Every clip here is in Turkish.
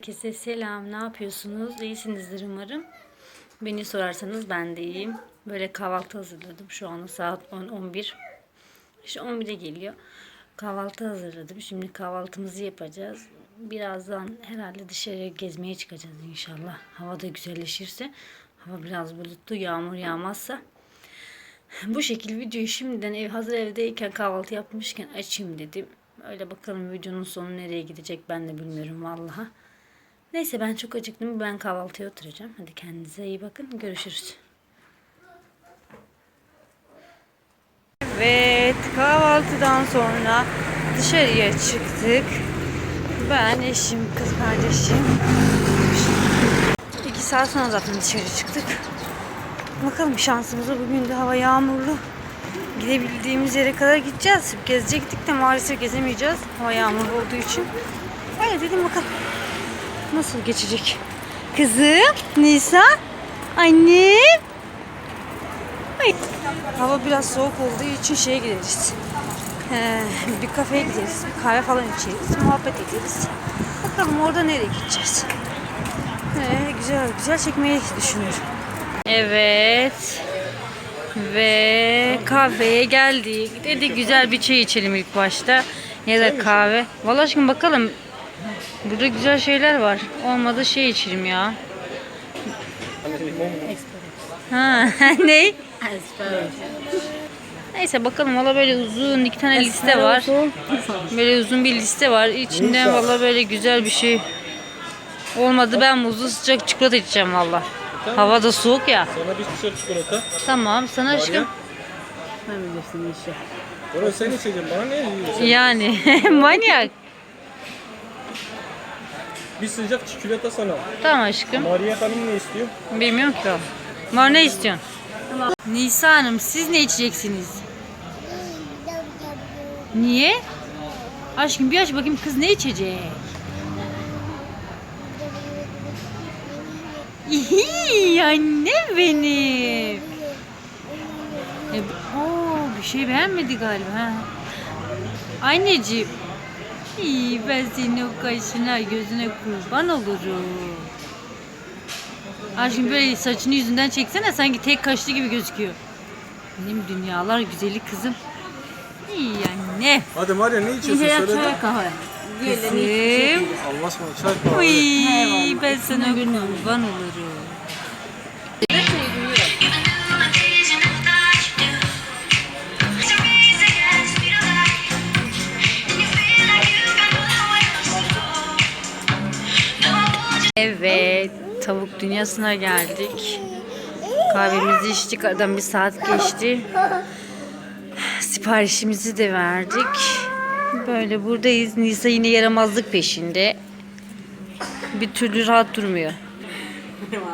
Herkese selam. Ne yapıyorsunuz? İyisinizdir umarım. Beni sorarsanız ben de iyiyim. Böyle kahvaltı hazırladım. Şu anda saat 10 11. İşte 11'e geliyor. Kahvaltı hazırladım. Şimdi kahvaltımızı yapacağız. Birazdan herhalde dışarıya gezmeye çıkacağız inşallah. Hava da güzelleşirse. Hava biraz bulutlu. Yağmur yağmazsa. Bu şekilde videoyu şimdiden ev hazır evdeyken kahvaltı yapmışken açayım dedim. Öyle bakalım videonun sonu nereye gidecek ben de bilmiyorum vallahi. Neyse ben çok acıktım. Ben kahvaltıya oturacağım. Hadi kendinize iyi bakın. Görüşürüz. Evet kahvaltıdan sonra dışarıya çıktık. Ben, eşim, kız kardeşim. İki saat sonra zaten dışarı çıktık. Bakalım şansımıza bugün de hava yağmurlu. Gidebildiğimiz yere kadar gideceğiz. Gezecektik de maalesef gezemeyeceğiz. Hava yağmurlu olduğu için. Öyle dedim bakalım. Nasıl geçecek? Kızım, Nisa, annem. Ay. Hava biraz soğuk olduğu için şeye gideriz. Ee, bir kafeye gideriz, bir kahve falan içeriz, muhabbet ederiz. Bakalım orada nereye gideceğiz. Ee, güzel güzel çekmeyi düşünüyorum. Evet. Ve kahveye geldik. Dedik güzel bir çay içelim ilk başta. Ya da kahve. Vallahi aşkım bakalım. Burada güzel şeyler var. Olmadı şey içelim ya. Ha, ne? Neyse bakalım valla böyle uzun iki tane liste var. Böyle uzun bir liste var. İçinde valla böyle güzel bir şey. Olmadı ben muzlu sıcak çikolata içeceğim valla. Hava da soğuk ya. Sana bir dışarı çikolata. Tamam sana aşkım. Ben bilirsin işi. Bunu sen içeceksin. Bana ne yiyorsun? Yani manyak. Bir sıcak çikolata sana. Tamam aşkım. Maria Hanım ne istiyor? Bilmiyorum ki o. Var ne istiyorsun? Nisa Hanım siz ne içeceksiniz? Niye? Aşkım bir aç bakayım kız ne içecek? İyi annem benim. E, oo, bir şey beğenmedi galiba. Ha. Anneciğim. İyi ben senin o kaşına gözüne kurban olurum. Aşkım böyle saçını yüzünden çeksene sanki tek kaşlı gibi gözüküyor. Benim dünyalar güzeli kızım. İyi anne. Hadi Maria ne içiyorsun söyle de. çay kahve. Kızım. Allah aşkına çay kahve. Uy, ben sana kurban olurum. Evet, tavuk dünyasına geldik. Kahvemizi içtik, aradan bir saat geçti. Siparişimizi de verdik. Böyle buradayız. Nisa yine yaramazlık peşinde. Bir türlü rahat durmuyor.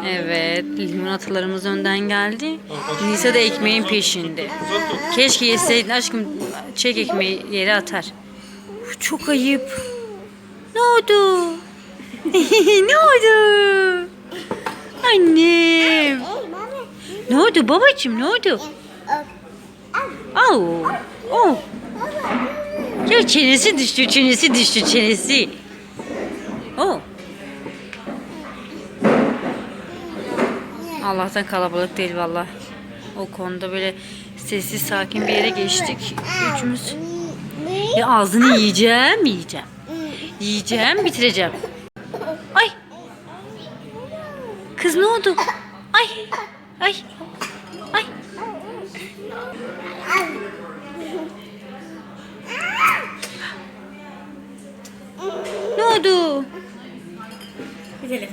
Evet, limonatalarımız önden geldi. Nisa da ekmeğin peşinde. Keşke yeseydin aşkım. Çek ekmeği yere atar. Çok ayıp. Ne oldu? ne oldu? Annem. Ne oldu babacığım ne oldu? Au. Oh. Ya çenesi düştü, çenesi düştü, çenesi. Oh. Allah'tan kalabalık değil valla. O konuda böyle sessiz sakin bir yere geçtik. Üçümüz. Ya ağzını yiyeceğim, yiyeceğim. Yiyeceğim, bitireceğim. Ay. Kız ne oldu? Ay. Ay. Ay. Ne oldu? Bir.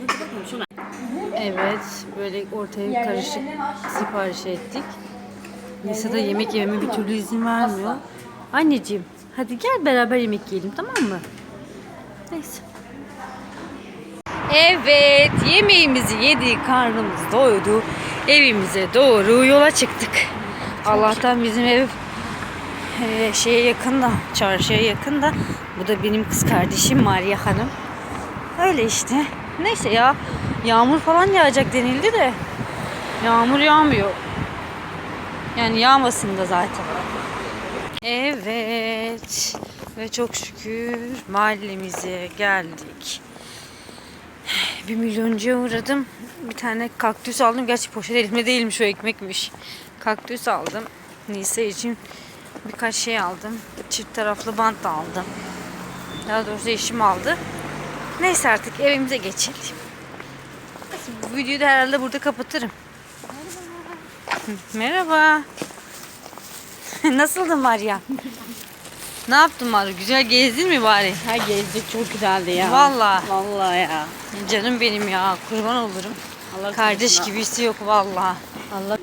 Evet, böyle ortaya karışık sipariş ettik. Nisa da yemek yememe bir türlü izin vermiyor. Anneciğim, hadi gel beraber yemek yiyelim tamam mı? Neyse. Evet, yemeğimizi yedik, karnımız doydu. Evimize doğru yola çıktık. Allah'tan bizim ev e, şeye yakın da, çarşıya yakın da. Bu da benim kız kardeşim Maria Hanım. Öyle işte. Neyse ya. Yağmur falan yağacak denildi de. Yağmur yağmıyor. Yani yağmasın da zaten. Evet. Ve çok şükür mahallemize geldik. Bir milyoncuya uğradım. Bir tane kaktüs aldım. Gerçi poşet elimde değilmiş o ekmekmiş. Kaktüs aldım. Nisa için birkaç şey aldım. Çift taraflı bant da aldım. Daha doğrusu eşim aldı. Neyse artık evimize geçelim. Bu videoyu da herhalde burada kapatırım. Merhaba. Nasıldın Maria? Ne yaptın Maria? Güzel gezdin mi bari? Ha gezdik çok güzeldi ya. Vallahi. Vallahi ya. Canım benim ya kurban olurum. Allah Kardeş gibisi yok vallahi. Allah